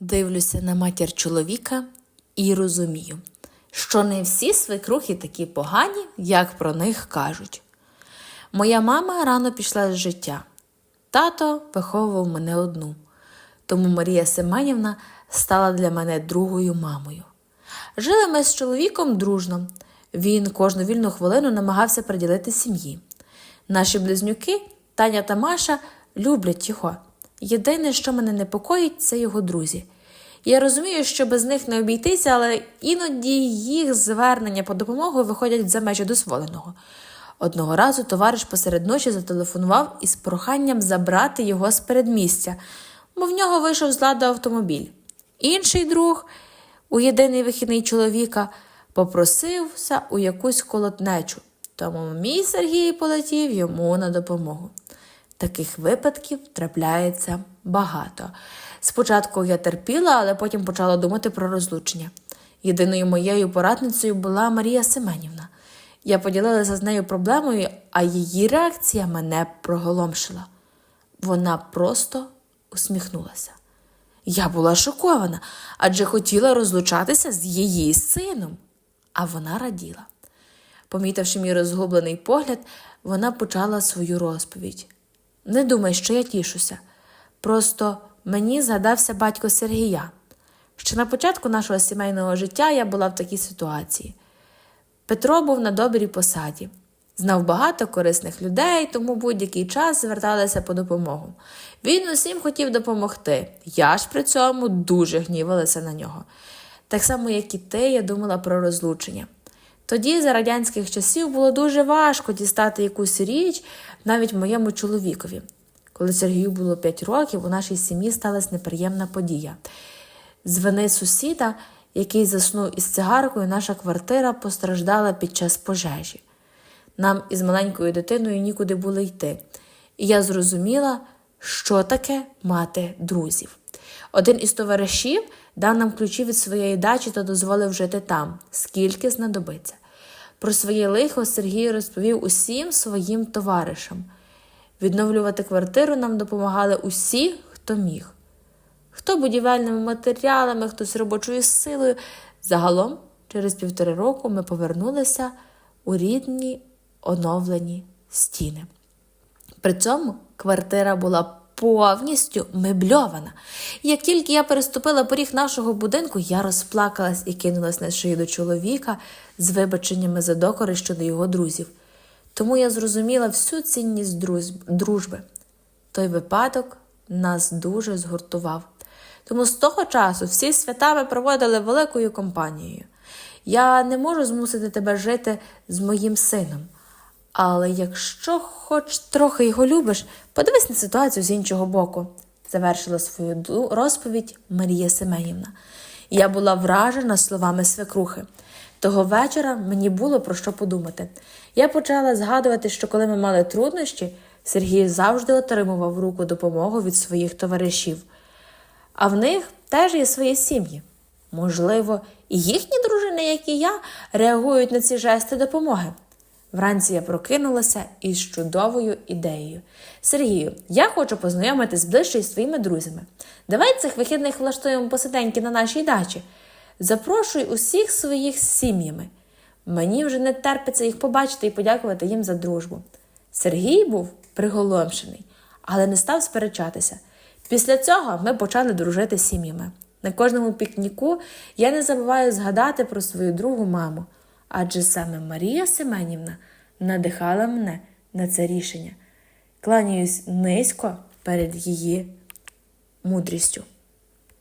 Дивлюся на матір чоловіка і розумію, що не всі свекрухи такі погані, як про них кажуть. Моя мама рано пішла з життя. Тато виховував мене одну, тому Марія Семенівна стала для мене другою мамою. Жили ми з чоловіком дружно. Він кожну вільну хвилину намагався приділити сім'ї. Наші близнюки, Таня та Маша, люблять його. Єдине, що мене непокоїть, це його друзі. Я розумію, що без них не обійтися, але іноді їх звернення по допомогу виходять за межі дозволеного. Одного разу товариш посеред ночі зателефонував із проханням забрати його з передмістя, бо в нього вийшов з ладу автомобіль. Інший друг, у єдиний вихідний чоловіка, попросився у якусь колотнечу, тому мій Сергій полетів йому на допомогу. Таких випадків трапляється багато. Спочатку я терпіла, але потім почала думати про розлучення. Єдиною моєю порадницею була Марія Семенівна. Я поділилася з нею проблемою, а її реакція мене проголомшила. Вона просто усміхнулася. Я була шокована, адже хотіла розлучатися з її сином, а вона раділа. Помітивши мій розгублений погляд, вона почала свою розповідь. Не думай, що я тішуся. Просто мені згадався батько Сергія. Ще на початку нашого сімейного життя я була в такій ситуації. Петро був на добрій посаді, знав багато корисних людей, тому будь-який час зверталися по допомогу. Він усім хотів допомогти. Я ж при цьому дуже гнівалася на нього. Так само, як і ти, я думала про розлучення. Тоді, за радянських часів, було дуже важко дістати якусь річ навіть моєму чоловікові. Коли Сергію було 5 років, у нашій сім'ї сталася неприємна подія. З сусіда, який заснув із цигаркою, наша квартира постраждала під час пожежі. Нам із маленькою дитиною нікуди було йти, і я зрозуміла, що таке мати друзів. Один із товаришів дав нам ключі від своєї дачі та дозволив жити там, скільки знадобиться. Про своє лихо Сергій розповів усім своїм товаришам. Відновлювати квартиру нам допомагали усі, хто міг. Хто будівельними матеріалами, хтось робочою силою. Загалом, через півтори року ми повернулися у рідні оновлені стіни. При цьому квартира була повністю мебльована. Як тільки я переступила поріг нашого будинку, я розплакалась і кинулась на шию до чоловіка з вибаченнями за докори щодо його друзів. Тому я зрозуміла всю цінність дружби. Той випадок нас дуже згуртував. Тому з того часу всі свята ми проводили великою компанією. Я не можу змусити тебе жити з моїм сином. Але якщо хоч трохи його любиш, подивись на ситуацію з іншого боку, завершила свою розповідь Марія Семенівна. Я була вражена словами свекрухи. Того вечора мені було про що подумати. Я почала згадувати, що коли ми мали труднощі, Сергій завжди отримував руку допомогу від своїх товаришів. А в них теж є свої сім'ї. Можливо, і їхні дружини, як і я, реагують на ці жести допомоги. Вранці я прокинулася із чудовою ідеєю. Сергію, я хочу познайомитись ближче із своїми друзями. Давай цих вихідних влаштуємо посиденьки на нашій дачі. Запрошуй усіх своїх сім'ями. Мені вже не терпиться їх побачити і подякувати їм за дружбу. Сергій був приголомшений, але не став сперечатися. Після цього ми почали дружити з сім'ями. На кожному пікніку я не забуваю згадати про свою другу маму, адже саме Марія Семенівна надихала мене на це рішення. Кланяюсь низько перед її мудрістю.